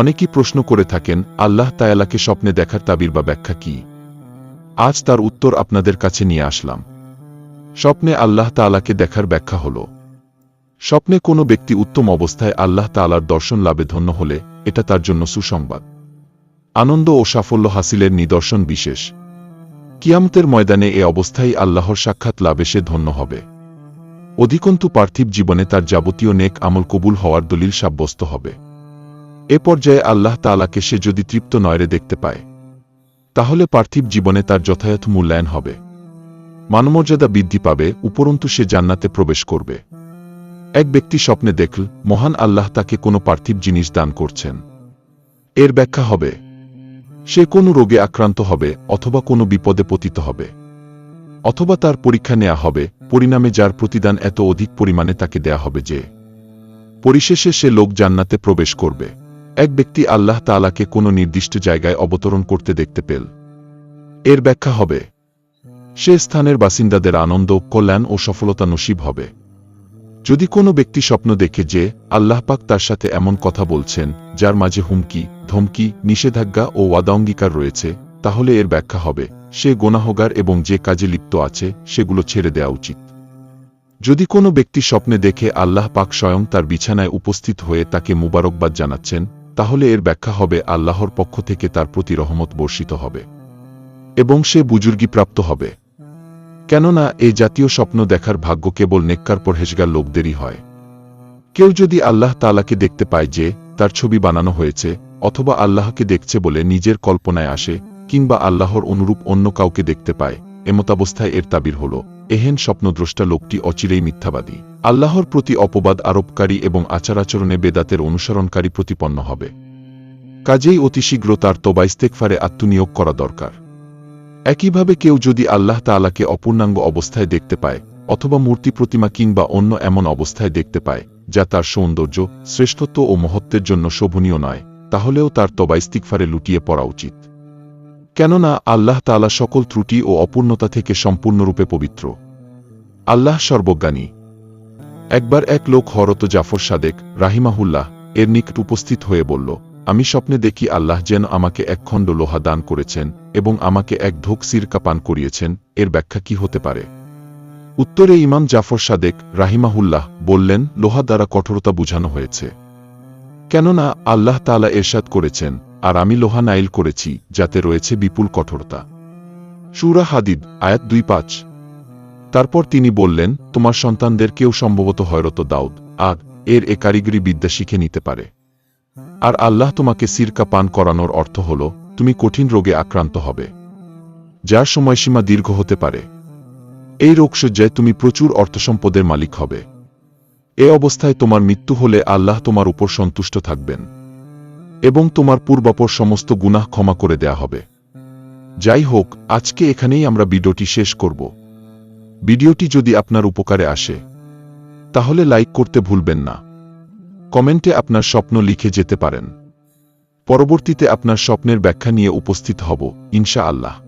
অনেকেই প্রশ্ন করে থাকেন, আল্লাহ তায়ালাকে স্বপ্নে দেখার তাবির বা ব্যাখ্যা কি? আজ তার উত্তর আপনাদের কাছে নিয়ে আসলাম। স্বপ্নে আল্লাহ তাআলাকে দেখার ব্যাখ্যা হল, স্বপ্নে কোনো ব্যক্তি উত্তম অবস্থায় আল্লাহ তাআলার দর্শন লাভে ধন্য হলে, এটা তার জন্য সুসংবাদ। আনন্দ ও সাফল্য হাসিলের নিদর্শন বিশেষ। কিয়ামতের ময়দানে এ অবস্থায় আল্লাহর সাক্ষাৎ লাভে সে ধন্য হবে। অধিকন্তু পার্থিব জীবনে তার যাবতীয় নেক আমল কবুল হওয়ার দলিল সাব্যস্ত হবে। এ পর্যায়ে আল্লাহ তাআলাকে সে যদি তৃপ্ত নয়রে দেখতে পায়, তাহলে পার্থিব জীবনে তার যথাযথ মূল্যায়ন হবে। মানমর্যাদা বৃদ্ধি পাবে, উপরন্তু সে জান্নাতে প্রবেশ করবে। এক ব্যক্তি স্বপ্নে দেখল, মহান আল্লাহ তাকে কোনো পার্থিব জিনিস দান করছেন। এর ব্যাখ্যা হবে, সে কোনো রোগে আক্রান্ত হবে অথবা কোনো বিপদে পতিত হবে। অথবা তার পরীক্ষা নেওয়া হবে, পরিণামে যার প্রতিদান এত অধিক পরিমাণে তাকে দেয়া হবে যে, পরিশেষে সে লোক জান্নাতে প্রবেশ করবে। এক ব্যক্তি আল্লাহ তাআলাকে কোনো নির্দিষ্ট জায়গায় অবতরণ করতে দেখতে পেল। এর ব্যাখ্যা হবে, সে স্থানের বাসিন্দাদের আনন্দ, কল্যাণ ও সফলতা নসিব হবে। যদি কোনো ব্যক্তি স্বপ্ন দেখে যে আল্লাহ পাক তার সাথে এমন কথা বলছেন, যার মাঝে হুমকি, ধমকি, নিষেধাজ্ঞা ও ওয়াদা অঙ্গীকার রয়েছে, তাহলে এর ব্যাখ্যা হবে, সে গোনাহগার এবং যে কাজে লিপ্ত আছে, সেগুলো ছেড়ে দেওয়া উচিত। যদি কোনো ব্যক্তি স্বপ্নে দেখে আল্লাহ পাক স্বয়ং তার বিছানায় উপস্থিত হয়ে তাকে মুবারকবাদ জানাচ্ছেন তাহলে এর ব্যাখ্যা হবে আল্লাহর পক্ষ থেকে তার প্রতি রহমত বর্ষিত হবে, এবং সে বুজুর্গি প্রাপ্ত হবে। কেননা এই জাতীয় স্বপ্ন দেখার ভাগ্য কেবল নেককার পরহেজগার লোকদেরই হয়। কেউ যদি আল্লাহ তালাকে দেখতে পায় যে তার ছবি বানানো হয়েছে, অথবা আল্লাহকে দেখছে বলে নিজের কল্পনায় আসে, কিংবা আল্লাহর অনুরূপ অন্য কাউকে দেখতে পায়, এমতাবস্থায় এর তাবির হল। এহেন স্বপ্নদ্রষ্টা লোকটি অচিরেই মিথ্যাবাদী। আল্লাহর প্রতি অপবাদ আরোপকারী এবং আচারাচরণে বেদাতের অনুসরণকারী প্রতিপন্ন হবে। কাজেই অতি শীঘ্র তার তোবা ইস্তেকফারে আত্মনিয়োগ করা দরকার। একইভাবে কেউ যদি আল্লাহ তাআলাকে অপূর্ণাঙ্গ অবস্থায় দেখতে পায়, অথবা মূর্তি প্রতিমা কিংবা অন্য এমন অবস্থায় দেখতে পায়, যা তার সৌন্দর্য, শ্রেষ্ঠত্ব ও মহত্বের জন্য শোভনীয় নয়, তাহলেও তার তবা ইস্তিকফারে লুটিয়ে পড়া উচিত। কেননা আল্লাহ তাআলা সকল ত্রুটি ও অপূর্ণতা থেকে সম্পূর্ণরূপে পবিত্র। আল্লাহ সর্বজ্ঞানী। একবার এক লোক হরত জাফর সাদেক রাহিমাহুল্লাহ এর নিকট উপস্থিত হয়ে বলল, আমি স্বপ্নে দেখি আল্লাহ যেন আমাকে এক খণ্ড লোহা দান করেছেন এবং আমাকে এক ঢোক সিরকা পান করিয়েছেন, এর ব্যাখ্যা কি হতে পারে? উত্তরে ইমাম জাফর সাদেক রাহিমাহুল্লাহ বললেন, লোহা দ্বারা কঠোরতা বুঝানো হয়েছে। কেননা আল্লাহ তালা এরশাদ করেছেন আর আমি লোহা নাইল করেছি, যাতে রয়েছে বিপুল কঠোরতা। সুরা হাদিদ, আয়াত দুই পাঁচ। তারপর তিনি বললেন, তোমার সন্তানদের কেউ সম্ভবত হয়রত দাউদ, আগ, এর এ কারিগরি বিদ্যা শিখে নিতে পারে। আর আল্লাহ তোমাকে সিরকা পান করানোর অর্থ হল, তুমি কঠিন রোগে আক্রান্ত হবে। যার সময়সীমা দীর্ঘ হতে পারে। এই রোগসজ্জায় তুমি প্রচুর অর্থসম্পদের মালিক হবে। এ অবস্থায় তোমার মৃত্যু হলে আল্লাহ তোমার উপর সন্তুষ্ট থাকবেন। এবং তোমার পূর্বাপর সমস্ত গুনাহ ক্ষমা করে দেয়া হবে। যাই হোক, আজকে এখানেই আমরা ভিডিওটি শেষ করব। ভিডিওটি যদি আপনার উপকারে আসে, তাহলে লাইক করতে ভুলবেন না। কমেন্টে আপনার স্বপ্ন লিখে যেতে পারেন। পরবর্তীতে আপনার স্বপ্নের ব্যাখ্যা নিয়ে উপস্থিত হব ইনশা আল্লাহ